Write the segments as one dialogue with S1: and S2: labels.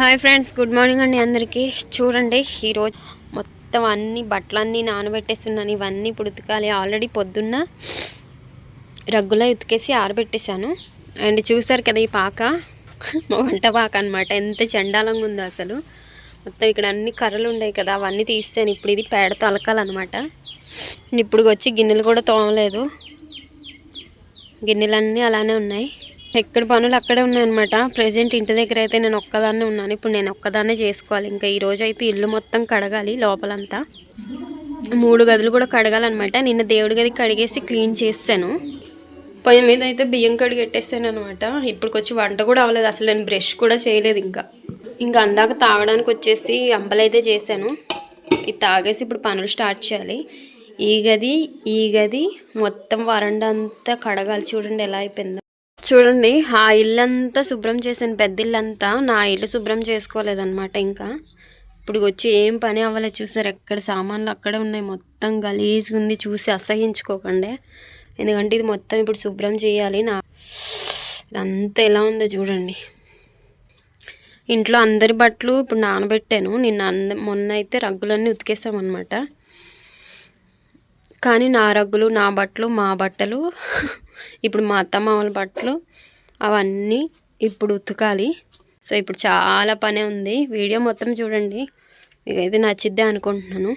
S1: Hi friends good morning అండి అందరికీ. చూడండి ఈరోజు మొత్తం అన్ని బట్టలన్నీ నానబెట్టేస్తున్నాను ఇవన్నీ ఇప్పుడు ఉతకాలి. ఆల్రెడీ పొద్దున్న రగ్గులో ఉతికేసి ఆరబెట్టేశాను. అండ్ చూసారు కదా ఈ పాక? మా వంట పాక అనమాట ఎంత చండాలంగా ఉందో అసలు. మొత్తం ఇక్కడ అన్ని కర్రలు ఉన్నాయి కదా అవన్నీ తీస్తాను ఇప్పుడు ఇది పేడతో అలకాలన్నమాట ఇప్పుడు వచ్చి గిన్నెలు కూడా తోమలేదు. గిన్నెలన్నీ అలానే ఉన్నాయి. ఎక్కడ పనులు అక్కడే ఉన్నాయన్నమాట. ప్రజెంట్ ఇంటి దగ్గర అయితే నేను ఒక్కదాన్నే ఉన్నాను. ఇప్పుడు నేను ఒక్కదాన్నే చేసుకోవాలి. ఇంకా ఈరోజు అయితే ఇల్లు మొత్తం కడగాలి లోపలంతా. మూడు గదులు కూడా కడగాలన్నమాట. నిన్న దేవుడి గది కడిగేసి క్లీన్ చేస్తాను పొయ్యి మీద అయితే బియ్యం కడిగెట్టేస్తాను అనమాట ఇప్పుడు వచ్చి వంట కూడా అవ్వలేదు. అసలు నేను బ్రష్ కూడా చేయలేదు ఇంకా. ఇంకా అందాక తాగడానికి వచ్చేసి అంబలైతే చేశాను. ఇది తాగేసి ఇప్పుడు పనులు స్టార్ట్ చేయాలి. ఈ గది ఈ గది మొత్తం వరండా అంతా కడగాలి. చూడండి ఎలా అయిపోయిందో. చూడండి ఆ ఇల్లంతా శుభ్రం చేసిన పెద్ద ఇల్లంతా నా ఇల్లు శుభ్రం చేసుకోలేదన్నమాట ఇంకా. ఇప్పుడు వచ్చి ఏం పని అవ్వలేదు చూసారు ఎక్కడ సామాన్లు అక్కడే ఉన్నాయి మొత్తం గలీజ్గా ఉంది చూసి అసహించుకోకండి. ఎందుకంటే ఇది మొత్తం ఇప్పుడు శుభ్రం చేయాలి నా ఇదంతా ఎలా ఉందో చూడండి. ఇంట్లో అందరి బట్టలు ఇప్పుడు నానబెట్టాను నిన్న అంద మొన్న అయితే రగ్గులన్నీ ఉతికేసామన్నమాట. కానీ నా రగ్గులు నా బట్టలు మా బట్టలు ఇప్పుడు మా అత్త మామల బట్టలు అవన్నీ ఇప్పుడు ఉతకాలి. సో ఇప్పుడు చాలా పనే ఉంది. వీడియో మొత్తం చూడండి. మీకైతే నచ్చిద్దే అనుకుంటున్నాను.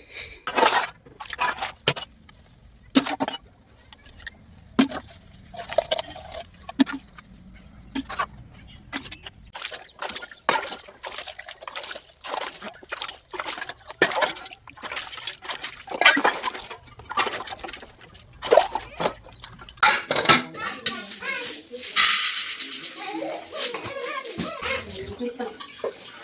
S1: はい。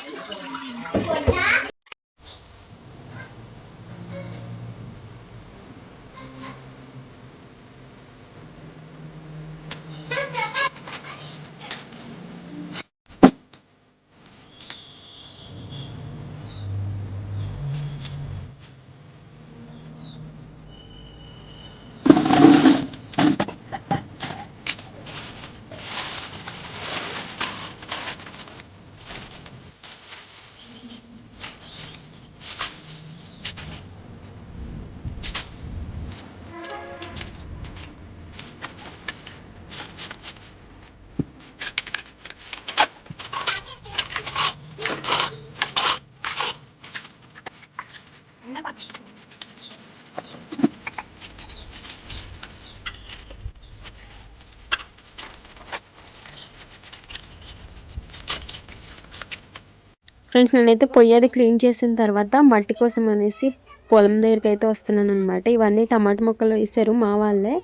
S1: ఫ్రెండ్స్ నేనైతే పొయ్యి అది క్లీన్ చేసిన తర్వాత మట్టి కోసం అనేసి పొలం దగ్గరికి అయితే వస్తున్నాను అనమాట ఇవన్నీ టమాటా మొక్కలు వేసారు మా వాళ్ళే.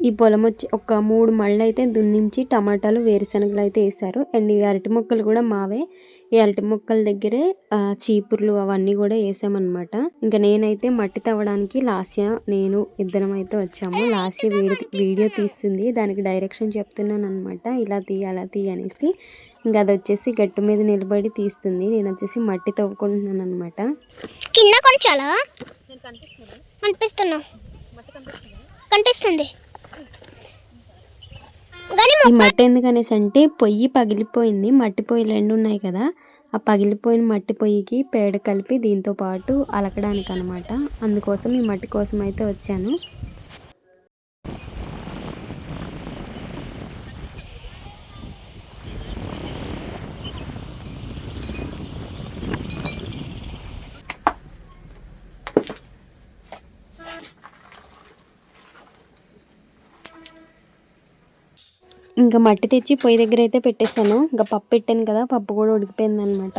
S1: ఈ పొలం వచ్చి ఒక మూడు మళ్ళీ అయితే దున్నించి టమాటాలు వేరుశనగలు అయితే వేసారు అండ్ ఈ అరటి మొక్కలు కూడా మావే. ఈ అరటి మొక్కల దగ్గరే చీపుర్లు అవన్నీ కూడా వేసామన్నమాట. ఇంకా నేనైతే మట్టి తవ్వడానికి లాస్య నేను ఇద్దరం అయితే వచ్చాము లాస్య వీడియో వీడియో తీస్తుంది. దానికి డైరెక్షన్ చెప్తున్నాను అనమాట ఇలా తీయ అలా తీయ అనేసి. ఇంకా అది వచ్చేసి గట్టు మీద నిలబడి తీస్తుంది. నేను వచ్చేసి మట్టి తవ్వుకుంటున్నాను అనమాట
S2: కింద కొంచాలా? కనిపిస్తున్నా. కనిపిస్తుంది. కానీ
S1: ఈ మట్టి ఎందుకనేసి అంటే పొయ్యి పగిలిపోయింది మట్టి పొయ్యిలు రెండు ఉన్నాయి కదా ఆ పగిలిపోయిన మట్టి పొయ్యికి పేడ కలిపి దీంతో పాటు అలకడానికి అనమాట అందుకోసం ఈ మట్టి కోసం అయితే వచ్చాను. ఇంకా మట్టి తెచ్చి పొయ్యి దగ్గర అయితే పెట్టేశాను. ఇంకా పప్పు పెట్టాను కదా పప్పు కూడా ఉడికిపోయింది అనమాట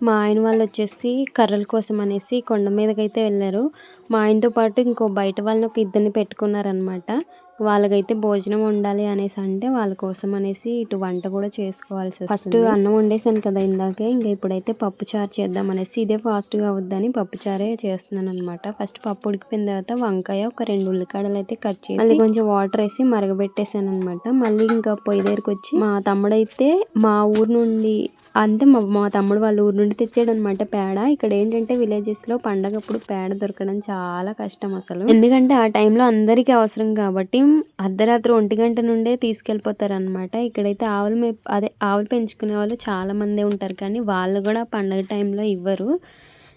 S1: మా ఆయన వాళ్ళు వచ్చేసి కర్రల కోసం అనేసి కొండ మీదకి అయితే వెళ్ళారు. మా ఆయనతో పాటు ఇంకో బయట వాళ్ళని ఒక ఇద్దరిని పెట్టుకున్నారనమాట వాళ్ళకైతే భోజనం ఉండాలి అనేసి అంటే వాళ్ళ కోసం అనేసి ఇటు వంట కూడా చేసుకోవాల్సి వస్తుంది. ఫస్ట్ అన్నం వండేసాను కదా ఇందాకే ఇంకా ఇప్పుడైతే పప్పు చారు చేద్దాం అనేసి ఇదే ఫాస్ట్గా అవుద్దని పప్పు చారే చేస్తున్నాను అనమాట ఫస్ట్ పప్పు ఉడికిపోయిన తర్వాత వంకాయ ఒక రెండు ఉల్లికాడలు అయితే కట్ చేసి మళ్ళీ కొంచెం వాటర్ వేసి మరగబెట్టేసాను అనమాట మళ్ళీ ఇంకా పొయ్యి దగ్గరికి వచ్చి మా తమ్ముడైతే మా ఊరు నుండి అంటే మా మా తమ్ముడు వాళ్ళ ఊరు నుండి తెచ్చాడు అనమాట పేడ. ఇక్కడ ఏంటంటే విలేజెస్లో పండగప్పుడు పేడ దొరకడం చాలా కష్టం అసలు. ఎందుకంటే ఆ టైంలో అందరికీ అవసరం కాబట్టి అర్ధరాత్రి ఒంటి గంట నుండే తీసుకెళ్ళిపోతారనమాట. ఇక్కడైతే ఆవులు మే అదే ఆవులు పెంచుకునే వాళ్ళు చాలా మందే ఉంటారు కానీ వాళ్ళు కూడా పండగ టైంలో ఇవ్వరు.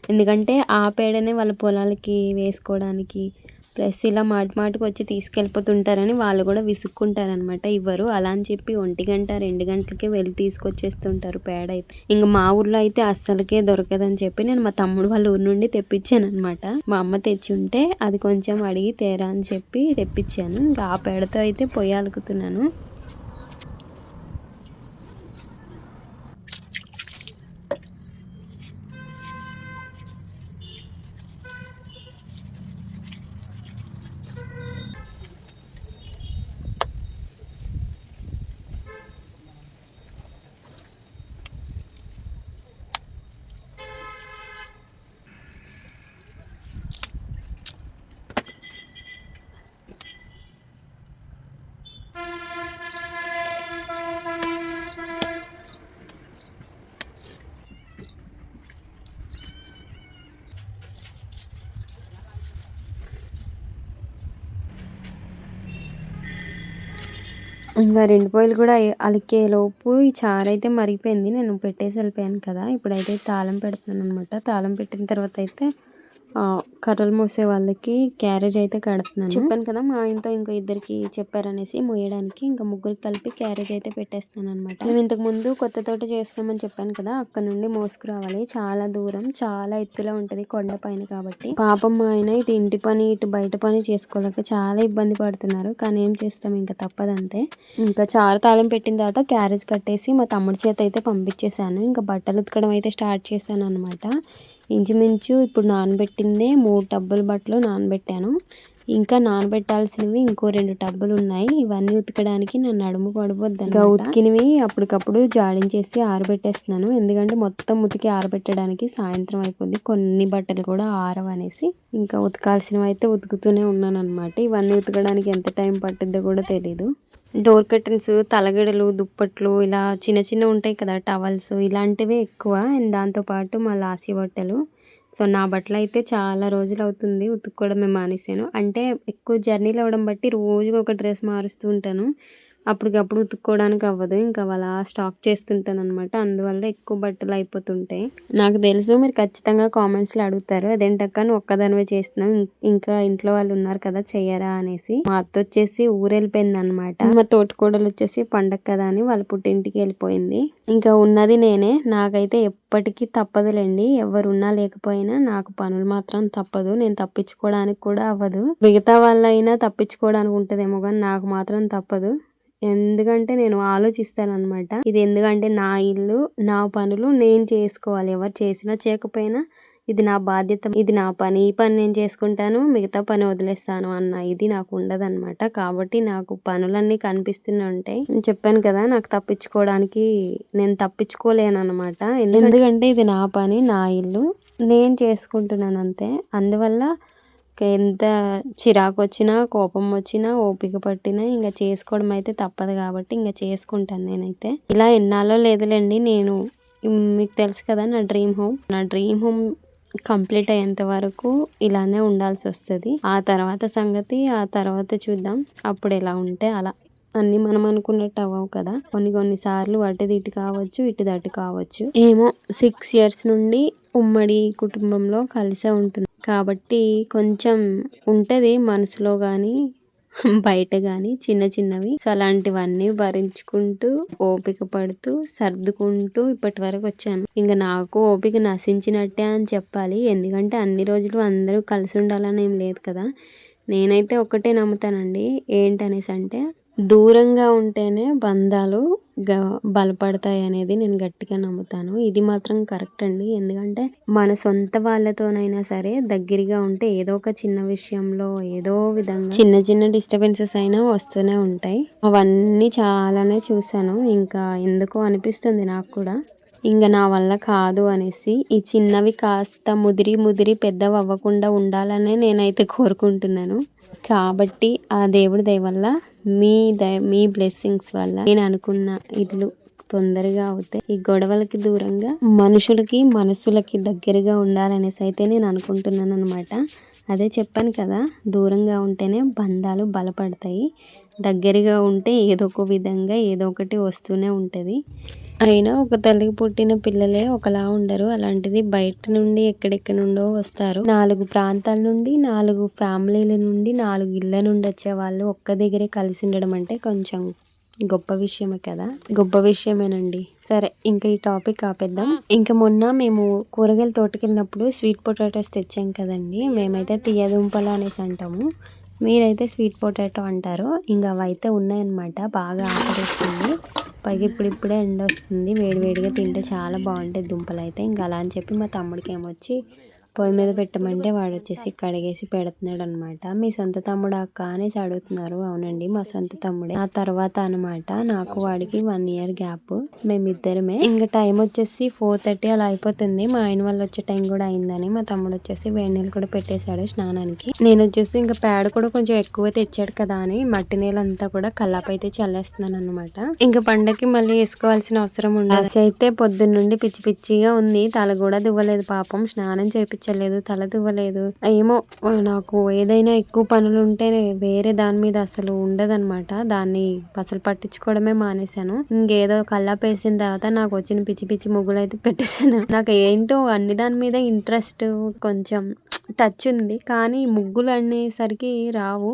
S1: ఎందుకంటే ఆ పేడనే వాళ్ళ పొలాలకి వేసుకోవడానికి ప్లస్ ఇలా మాటి మాటికి వచ్చి తీసుకెళ్ళిపోతుంటారని వాళ్ళు కూడా విసుక్కుంటారనమాట. ఇవ్వరు అలా అని చెప్పి ఒంటి గంట రెండు గంటలకే వెళ్ళి తీసుకొచ్చేస్తుంటారు పేడ అయితే. ఇంకా మా ఊర్లో అయితే అస్సలకే దొరకదని చెప్పి నేను మా తమ్ముడు వాళ్ళ ఊరు నుండి తెప్పించాను అనమాట మా అమ్మ తెచ్చి ఉంటే అది కొంచెం అడిగి తేరా అని చెప్పి తెప్పించాను. ఇంకా ఆ పేడతో అయితే పొయ్యి అలుకుతున్నాను. ఇంకా రెండు పొయ్యిలు కూడా అలకే లోపు ఈ చారు అయితే మరిగిపోయింది. నేను పెట్టేసి వెళ్ళిపోయాను కదా. ఇప్పుడైతే తాళం పెడుతున్నాను అనమాట తాళం పెట్టిన తర్వాత అయితే కర్రలు మోసే వాళ్ళకి క్యారేజ్ అయితే కడుతున్నాను. చెప్పాను కదా మా ఆయనతో ఇంకో ఇద్దరికి చెప్పారనేసి మోయడానికి ఇంకా ముగ్గురికి కలిపి క్యారేజ్ అయితే పెట్టేస్తాను అనమాట మేము ఇంతకు ముందు కొత్త తోట చేస్తామని చెప్పాను కదా అక్కడ నుండి మోసుకురావాలి. చాలా దూరం చాలా ఎత్తులో ఉంటది కొండ పైన కాబట్టి. పాపం మా ఆయన ఇటు ఇంటి పని ఇటు బయట పని చేసుకోలేక చాలా ఇబ్బంది పడుతున్నారు. కానీ ఏం చేస్తాం ఇంకా తప్పదంతే. ఇంకా చాలా తాళం పెట్టిన తర్వాత క్యారేజ్ కట్టేసి మా తమ్ముడి చేత అయితే పంపించేశాను. ఇంకా బట్టలు ఉతకడం అయితే స్టార్ట్ చేశాను అనమాట ఇంచుమించు ఇప్పుడు నానబెట్టిందే మూడు టబ్బుల బట్టలు నానబెట్టాను. ఇంకా నానబెట్టాల్సినవి ఇంకో రెండు టబ్బులు ఉన్నాయి. ఇవన్నీ ఉతకడానికి నా నడుము పడిపోద్ది ఇంకా ఉతికినవి అప్పటికప్పుడు జాడించేసి ఆరబెట్టేస్తున్నాను. ఎందుకంటే మొత్తం ఉతికి ఆరబెట్టడానికి సాయంత్రం అయిపోద్ది. కొన్ని బట్టలు కూడా ఆరవనేసి ఇంకా ఉతకాల్సినవి అయితే ఉతుకుతూనే ఉన్నాను అనమాట ఇవన్నీ ఉతకడానికి ఎంత టైం పట్టిద్దో కూడా తెలీదు. డోర్ కర్టన్స్ తలగడలు దుప్పట్లు ఇలా చిన్న చిన్న ఉంటాయి కదా టవల్స్ ఇలాంటివే ఎక్కువ. అండ్ దాంతోపాటు మా లాసి బట్టలు. సో నా బట్టలు అయితే చాలా రోజులు అవుతుంది ఉతుక్కోవడమే మానేసాను అంటే ఎక్కువ జర్నీలు అవ్వడం బట్టి రోజుకి ఒక డ్రెస్ మారుస్తూ ఉంటాను. అప్పటికప్పుడు ఉతుక్కోవడానికి అవ్వదు. ఇంకా అలా స్టాక్ చేస్తుంటాను అనమాట అందువల్ల ఎక్కువ బట్టలు అయిపోతుంటాయి. నాకు తెలుసు మీరు ఖచ్చితంగా కామెంట్స్లో అడుగుతారు. అదేంటక్క నువ్వు ఒక్కదానివే చేస్తున్నావు? ఇంకా ఇంట్లో వాళ్ళు ఉన్నారు కదా చెయ్యరా? అనేసి. మా అత్త వచ్చేసి ఊరెళ్ళిపోయింది అనమాట మా తోటికోడలు వచ్చేసి పండగ కదా అని వాళ్ళ పుట్టింటికి వెళ్ళిపోయింది. ఇంకా ఉన్నది నేనే. నాకైతే ఎప్పటికీ తప్పదులేండి. ఎవరున్నా లేకపోయినా నాకు పనులు మాత్రం తప్పదు. నేను తప్పించుకోవడానికి కూడా అవ్వదు. మిగతా వాళ్ళైనా తప్పించుకోవడానికి ఉంటుందేమో కానీ నాకు మాత్రం తప్పదు. ఎందుకంటే నేను ఆలోచిస్తానమాట ఇది ఎందుకంటే నా ఇల్లు నా పనులు నేను చేసుకోవాలి. ఎవరు చేసినా చేయకపోయినా ఇది నా బాధ్యత ఇది నా పని. ఈ పని నేను చేసుకుంటాను మిగతా పని వదిలేస్తాను అన్న ఇది నాకు ఉండదన్నమాట. కాబట్టి నాకు పనులన్నీ కనిపిస్తూనే ఉంటాయి. నేను చెప్పాను కదా నాకు తప్పించుకోవడానికి నేను తప్పించుకోలేను అనమాట ఎందుకంటే ఇది నా పని నా ఇల్లు నేను చేసుకుంటున్నాను అంతే. అందువల్ల ఎంత చిరాకు వచ్చినా కోపం వచ్చినా ఓపిక పట్టినా ఇంకా చేసుకోవడం అయితే తప్పదు కాబట్టి ఇంకా చేసుకుంటాను నేనైతే. ఇలా ఎన్నాలో లేదులేండి నేను మీకు తెలుసు కదా నా డ్రీమ్ హోమ్. నా డ్రీమ్ హోమ్ కంప్లీట్ అయ్యేంత వరకు ఇలానే ఉండాల్సి వస్తుంది ఆ తర్వాత సంగతి ఆ తర్వాత చూద్దాం. అప్పుడు ఎలా ఉంటే అలా. అన్నీ మనం అనుకున్నట్టు అవ్వవు కదా. కొన్ని కొన్ని సార్లు ఇటు కావచ్చు ఇటు అటు కావచ్చు. ఏమో సిక్స్ ఇయర్స్ నుండి ఉమ్మడి కుటుంబంలో కలిసే ఉంటుంది కాబట్టి కొంచెం ఉంటది మనసులో కానీ బయట కానీ చిన్న చిన్నవి. సో అలాంటివన్నీ భరించుకుంటూ ఓపిక పడుతూ సర్దుకుంటూ ఇప్పటి వరకు వచ్చాను. ఇంకా నాకు ఓపిక నశించినట్టే అని చెప్పాలి. ఎందుకంటే అన్ని రోజులు అందరూ కలిసి ఉండాలని ఏం లేదు కదా. నేనైతే ఒకటే నమ్ముతానండి. ఏంటనేసి అంటే దూరంగా ఉంటేనే బంధాలు గ బలపడతాయి అనేది నేను గట్టిగా నమ్ముతాను. ఇది మాత్రం కరెక్ట్ అండి. ఎందుకంటే మన సొంత వాళ్ళతోనైనా సరే దగ్గరగా ఉంటే ఏదో ఒక చిన్న విషయంలో ఏదో విధంగా చిన్న చిన్న డిస్టర్బెన్సెస్ అయినా వస్తూనే ఉంటాయి. అవన్నీ చాలానే చూశాను. ఇంకా ఎందుకో అనిపిస్తుంది నాకు కూడా. ఇంకా నా వల్ల కాదు అనేసి ఈ చిన్నవి కాస్త ముదిరి ముదిరి పెద్దవి అవ్వకుండా ఉండాలనే నేనైతే కోరుకుంటున్నాను. కాబట్టి ఆ దేవుడి దయ వల్ల మీ దయ మీ బ్లెస్సింగ్స్ వల్ల నేను అనుకున్న ఇల్లు తొందరగా అవుతాయి. ఈ గొడవలకి దూరంగా మనుషులకి మనసులకి దగ్గరగా ఉండాలనేసి అయితే నేను అనుకుంటున్నాను అనమాట అదే చెప్పాను కదా దూరంగా ఉంటేనే బంధాలు బలపడతాయి. దగ్గరగా ఉంటే ఏదో ఒక విధంగా ఏదో ఒకటి వస్తూనే ఉంటుంది. అయినా ఒక తల్లికి పుట్టిన పిల్లలే ఒకలా ఉండరు. అలాంటిది బయట నుండి ఎక్కడెక్కడ నుండో వస్తారు. నాలుగు ప్రాంతాల నుండి నాలుగు ఫ్యామిలీల నుండి నాలుగు ఇళ్ళ నుండి వచ్చే వాళ్ళు ఒక్క దగ్గరే కలిసి ఉండడం అంటే కొంచెం గొప్ప విషయమే కదా? గొప్ప విషయమేనండి. సరే ఇంకా ఈ టాపిక్ ఆపేద్దాం. ఇంకా మొన్న మేము కూరగాయల తోటకెళ్ళినప్పుడు స్వీట్ పొటాటోస్ తెచ్చాం కదండి. మేమైతే తీయదుంపలు అనేసి అంటాము. మీరైతే స్వీట్ పొటాటో అంటారు. ఇంకా అవి అయితే ఉన్నాయన్నమాట. బాగా ఆకలిస్తుంది. పైగా ఇప్పుడిప్పుడే ఎండ వస్తుంది వేడివేడిగా తింటే చాలా బాగుంటాయి దుంపలు అయితే ఇంకా అలా అని చెప్పి మా తమ్ముడికి ఏమొచ్చి పొయ్యి మీద పెట్టమంటే వాడు వచ్చేసి కడిగేసి పెడుతున్నాడు అనమాట మీ సొంత తమ్ముడు అక్క అనేసి అడుగుతున్నారు అవునండి మా సొంత తమ్ముడే. ఆ తర్వాత అనమాట నాకు వాడికి వన్ ఇయర్ గ్యాప్ మేమిద్దరమే. ఇంకా టైం వచ్చేసి ఫోర్ థర్టీ అలా అయిపోతుంది. మా ఆయన వాళ్ళు వచ్చే టైం కూడా అయిందని మా తమ్ముడు వచ్చేసి వేడి నీళ్ళు కూడా పెట్టేశాడు స్నానానికి. నేను వచ్చేసి ఇంకా పేడ కూడా కొంచెం ఎక్కువ తెచ్చాడు కదా అని మట్టి నీళ్ళు అంతా కూడా కల్లాపు అయితే చల్లేస్తున్నాను అనమాట ఇంకా పండకి మళ్ళీ వేసుకోవాల్సిన అవసరం ఉండదు. అయితే పొద్దున్న నుండి పిచ్చి పిచ్చిగా ఉంది. తల కూడా దువ్వలేదు పాపం. స్నానం చేపించలేదు తల దువ్వలేదు ఏమో నాకు ఏదైనా ఎక్కువ పనులు ఉంటే వేరే దాని మీద అసలు ఉండదన్నమాట. దాన్ని అసలు పట్టించుకోవడమే మానేశాను. ఇంకేదో కల్లాపేసిన తర్వాత నాకు వచ్చిన పిచ్చి పిచ్చి ముగ్గులు అయితే పెట్టేశాను. నాకు ఏంటో అన్ని దాని మీద ఇంట్రెస్ట్ కొంచెం టచ్ ఉంది. కానీ ముగ్గులు అనేసరికి రావు.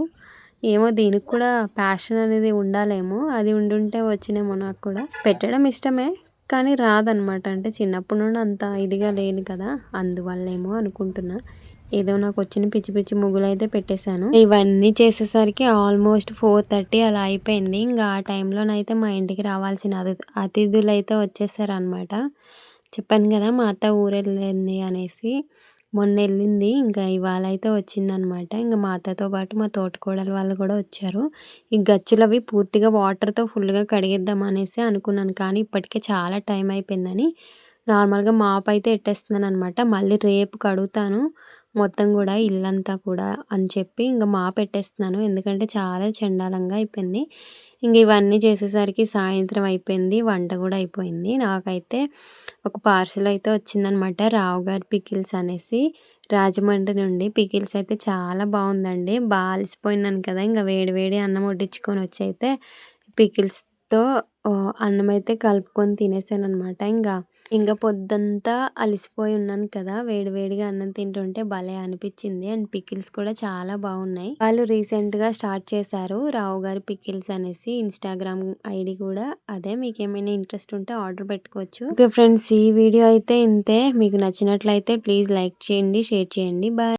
S1: ఏమో దీనికి కూడా ప్యాషన్ అనేది ఉండాలేమో. అది ఉండుంటే వచ్చినేమో నాకు కూడా. పెట్టడం ఇష్టమే. కానీ రాదనమాట. అంటే చిన్నప్పటి నుండి అంత ఇదిగా లేను కదా. అందువల్లేమో అనుకుంటున్నా. ఏదో నాకు వచ్చిన పిచ్చి పిచ్చి ముగ్గులు అయితే పెట్టేశాను. ఇవన్నీ చేసేసరికి ఆల్మోస్ట్ ఫోర్ థర్టీ అలా అయిపోయింది. ఇంకా ఆ టైంలోనైతే మా ఇంటికి రావాల్సిన అతి అతిథులు అయితే వచ్చేసారనమాట. చెప్పాను కదా మా అత్త ఊరెళ్ళింది అనేసి. మొన్న వెళ్ళింది ఇంకా ఇవాళ అయితే వచ్చిందనమాట. ఇంకా మా అత్తతో పాటు మా తోటకోడలు వాళ్ళు కూడా వచ్చారు. ఈ గచ్చులు అవి పూర్తిగా వాటర్తో ఫుల్గా కడిగేద్దాం అనేసి అనుకున్నాను. కానీ ఇప్పటికే చాలా టైం అయిపోయిందని నార్మల్గా మాప్ అయితే ఎట్టేస్తున్నాను అనమాట మళ్ళీ రేపు కడుగుతాను. మొత్తం కూడా ఇల్లంతా కూడా అని చెప్పి ఇంకా మా పెట్టేస్తున్నాను ఎందుకంటే చాలా చండాలంగా అయిపోయింది. ఇంక ఇవన్నీ చేసేసరికి సాయంత్రం అయిపోయింది వంట కూడా అయిపోయింది. నాకైతే ఒక పార్సిల్ అయితే వచ్చిందనమాట రావు గారి పికిల్స్ అనేసి. రాజమండ్రి నుండి పికిల్స్ అయితే చాలా బాగుందండి. బాగా అలసిపోయినాను కదా ఇంకా వేడి వేడి అన్నం వడ్డించుకొని వచ్చి అయితే పికిల్స్తో అన్నం అయితే కలుపుకొని తినేసాను అనమాట ఇంకా ఇంకా పొద్దంతా అలసిపోయి ఉన్నాను కదా వేడి వేడిగా అన్నం తింటుంటే భలే అనిపించింది. అండ్ పికిల్స్ కూడా చాలా బాగున్నాయి. వాళ్ళు రీసెంట్గా స్టార్ట్ చేశారు రావు గారి పికిల్స్ అనేసి ఇన్స్టాగ్రామ్ ఐడి కూడా అదే. మీకు ఏమైనా ఇంట్రెస్ట్ ఉంటే ఆర్డర్ పెట్టుకోవచ్చు. ఓకే ఫ్రెండ్స్ ఈ వీడియో అయితే ఇంతే. మీకు నచ్చినట్లయితే ప్లీజ్ లైక్ చేయండి షేర్ చేయండి. బాయ్.